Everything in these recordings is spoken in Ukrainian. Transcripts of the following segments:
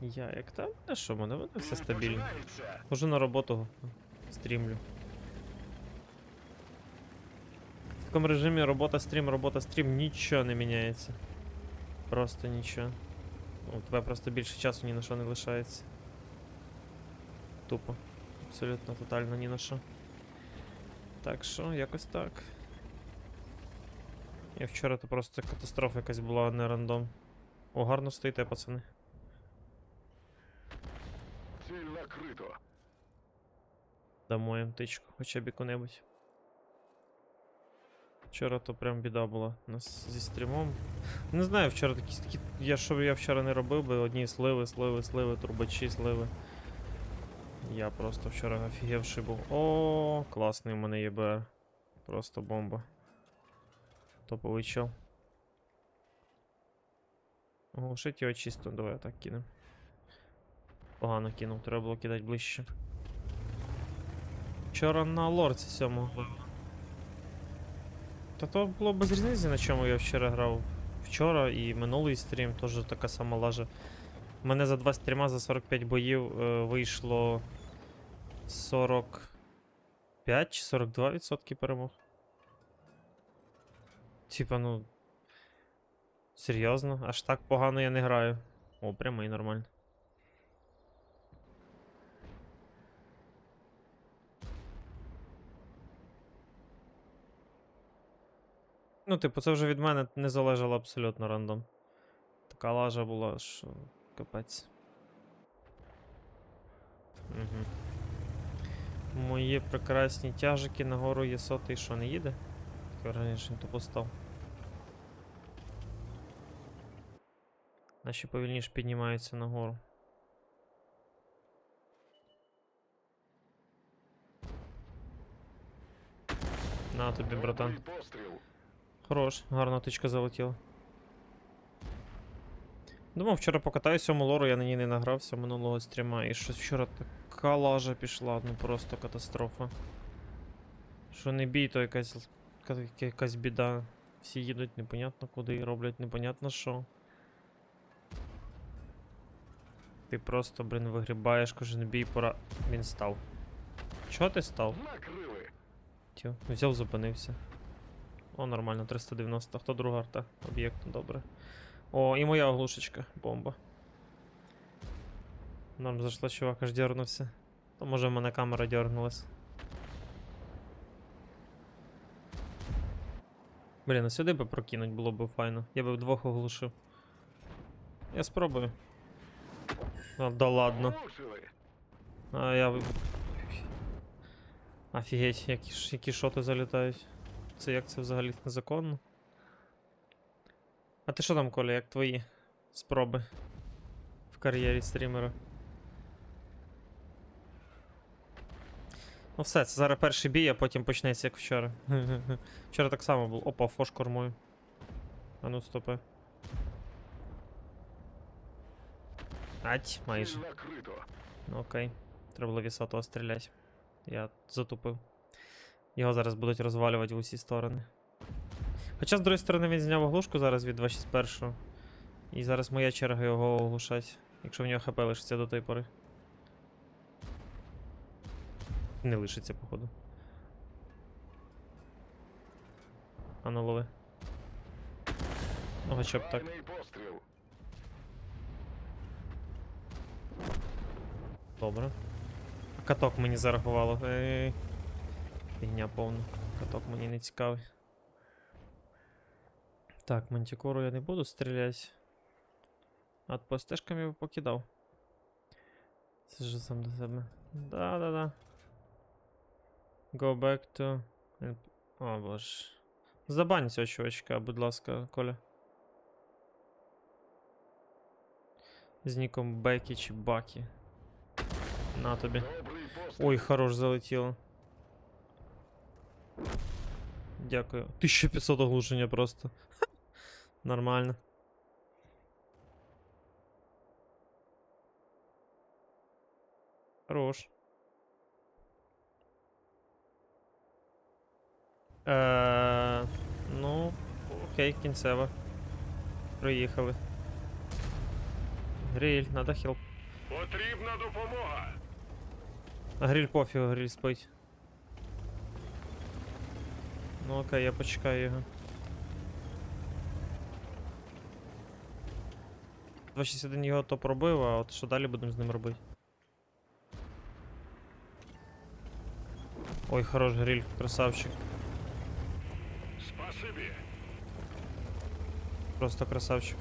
Я як там? А що, мене воно все стабільно. Хожу на роботу стрімлю. В такому режимі робота стрім, робота стрім, нічого не міняється. Просто нічого. У тебе просто більше часу ні на що не лишається. Тупо. Абсолютно тотально ні на що. Так що, якось так. Я вчора то просто катастрофа якась була, не рандом. О, гарно стоїте, пацани. Ціль накрито. Дамо їм тичку, хоча б яку-небудь. Вчора то прям біда була нас зі стрімом. Не знаю, вчора такі, такі. Я що я вчора не робив би, одні сливи, сливи, сливи, турбачі, сливи. Я просто вчора офігевший був. О, класний у мене є БР. Просто бомба. Топовий чел. Оглушить його чисто, давай так кинем. Погано кинув, треба було кидати ближче. Вчора на лорці сьомого вбив. Та то було без різниці, на чому я вчора грав. Вчора і минулий стрім теж така сама лажа. У мене за два стріма за 45 боїв е, вийшло 45 чи 42% перемог. Типа, ну. Серйозно, аж так погано я не граю. О, прямий нормально. Ну, типу, це вже від мене не залежало абсолютно рандом. Така лажа була, що капець. Угу. Мої прекрасні тяжики нагору є сотий, що не їде? Таке раніше не тупо. Наші повільніше піднімаються нагору. На тобі, братан. Хорош, гарна тичка залетіла. Думав, вчора покатаюся цьому лору, я на ній не награвся минулого стріма, і щось вчора така лажа пішла, ну просто катастрофа. Що не бій, то якась, якась біда. Всі їдуть непонятно куди і роблять непонятно що. Ти просто, блін, вигрібаєш кожен бій, пора. Він став. Чого ти став? Тю, взяв, зупинився. О, нормально, 390. Хто друга арта? Об'єкт, добре. О, і моя оглушечка, бомба. Норм зайшла, чувак, аж дернувся. То може в мене камера дернулась. Блін, а сюди би прокинуть було б файно. Я би вдвох оглушив. Я спробую. А, да ладно. А я. Офігеть, які, які шоти залітають. Це як це взагалі незаконно? А ти що там, Коля, як твої спроби в кар'єрі стрімера? Ну все, це зараз перший бій, а потім почнеться як вчора. Вчора так само було. Опа, фош кормою. А ну стопи. Ать, майже. Ну окей. Треба було вісатого стріляти. Я затупив. Його зараз будуть розвалювати в усі сторони. Хоча, з другої сторони, він зняв оглушку зараз від 261. І зараз моя черга його оглушати, якщо в нього хп лишиться до тої пори. Не лишиться, походу. А ну лови. Ну, хоча б так. Добре. Каток мені зарахувало. Ей. Фігня повна. Каток мені не цікавий. Так, мантикору я не буду стріляти. А по стежкам я покидав. Це ж сам до себе. Да-да-да. Go back to. О боже. Забань цього чувачка, будь ласка, Коля. З ніком Бекі чи Бакі. На тобі. Ой, хорош залетіло. Дякую. 1500 оглушення просто. Нормально. Хорош. Е, ну, окей, кінцево. Приїхали. Гриль, надо хілп. Потрібна допомога. А гриль пофігу, гриль спить. Ну окей, я почекаю його. 261 його то пробив, а от що далі будемо з ним робити? Ой, хорош гриль, красавчик. Спасибі. Просто красавчик.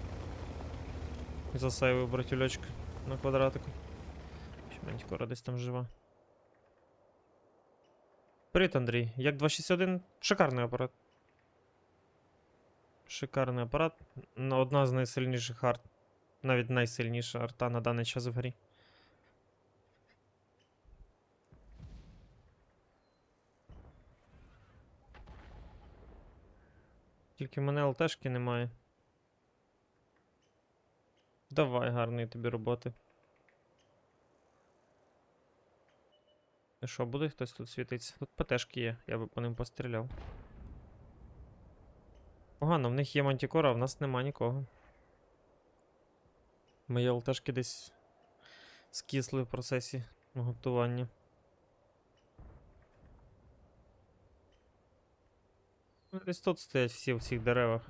Засейвив братюлечка на квадратику. Ще Мантікора десь там жива. Привіт, Андрій. Як 261? Шикарний апарат. Шикарний апарат. Одна з найсильніших арт. Навіть найсильніша арта на даний час в грі. Тільки в мене ЛТшки немає. Давай, гарної тобі роботи. Ну що, буде хтось тут світиться? Тут ПТшки є, я би по ним постріляв. Погано, в них є мантікора, а в нас нема нікого. Мої ЛТшки десь скисли в процесі готування. Ну, Десь тут стоять всі в цих деревах.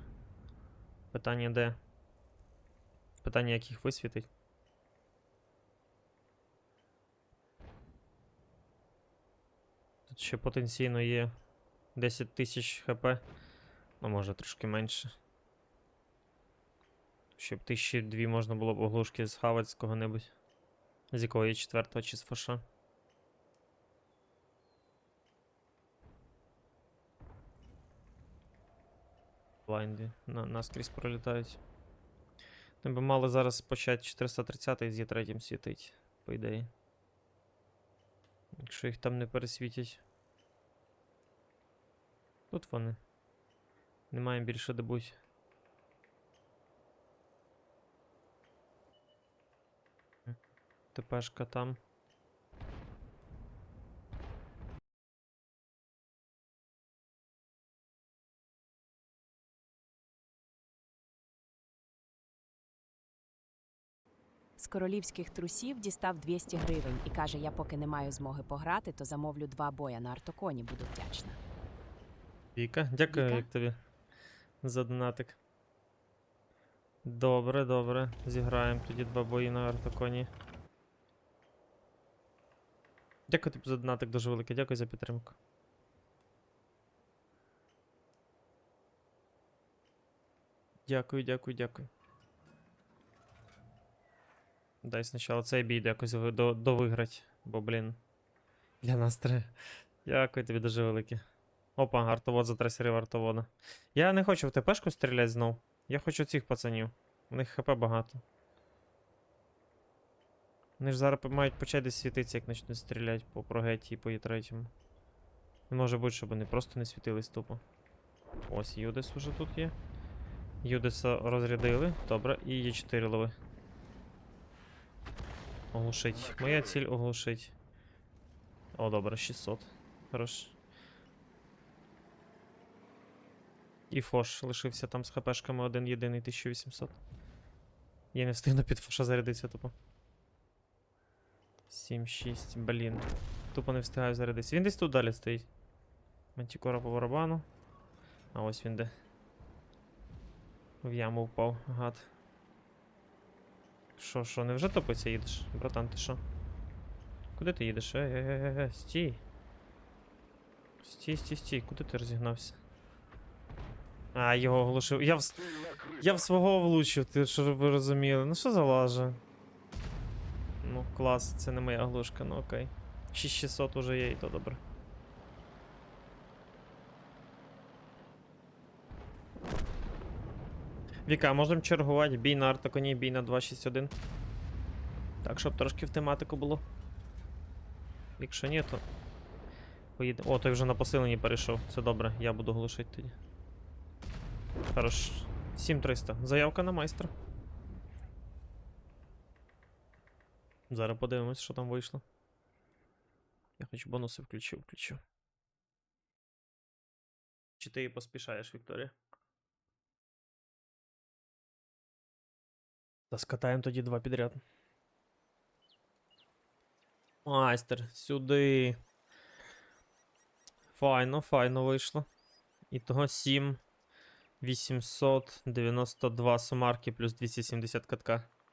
Питання де? Питання, як їх висвітить. Ще потенційно є 10 тисяч хп. Ну, може трошки менше. Щоб тисячі дві можна було б оглушки схавати з кого-небудь. З якої четвертого чи з фоша. Блайнди на, наскрізь пролітають. Ми би мали зараз почати 430-й з Є3 світить, по ідеї. Якщо їх там не пересвітять. Тут вони. Немає більше де будь. ТПшка там. З королівських трусів дістав 200 гривень і каже: я поки не маю змоги пограти, то замовлю два боя на артоконі, буду вдячна. Віка, дякую, Віка? тобі за донатик. Добре, добре. Зіграємо тоді два бої на артоконі. Дякую тобі за донатик дуже велике, дякую за підтримку. Дякую, дякую, дякую. Дай спочатку цей бій якось до, довиграть, бо, блін. Для нас треба. Дякую тобі дуже велике. Опа, артовод за трасерів артовода. Я не хочу в ТПшку стріляти знов. Я хочу цих пацанів. У них ХП багато. Вони ж зараз мають почати десь світитися, як почнуть стріляти по прогеті і по Є3. Не може бути, щоб вони просто не світились тупо. Ось Юдес уже тут є. Юдеса розрядили. Добре, і є 4 лови. Оглушить. Моя ціль оглушить. О, добре, 600. Хорош. І Фош лишився там з хпшками один єдиний 1800. Я не встигну під Фоша зарядитися тупо. 7-6, блін. Тупо не встигаю зарядитися. Він десь тут далі стоїть. Мантікора по барабану. А ось він де. В яму впав, гад. Що, що, невже топиться їдеш? Братан, ти що? Куди ти їдеш? Е, е, е, е, стій. Стій, стій, стій, куди ти розігнався? А, його оглушив. Я в, я в свого влучив, ти щоб ви розуміли. Ну що за лажа? Ну, клас, це не моя глушка, ну окей. 6600 уже є, і то добре. Віка, можемо чергувати бій на артоконі, бій на 261. Так, щоб трошки в тематику було. Якщо ні, то. Поїде. О, той вже на посиленні перейшов. Це добре, я буду глушити тоді. Хорош. 7300. Заявка на майстра. Зараз подивимось, що там вийшло. Я хоч бонуси включив, включив. Чи ти поспішаєш, Вікторія? Та скатаємо тоді два підряд. Майстер, сюди. Файно, файно вийшло. І того 7 892 сумарки плюс 270 катка.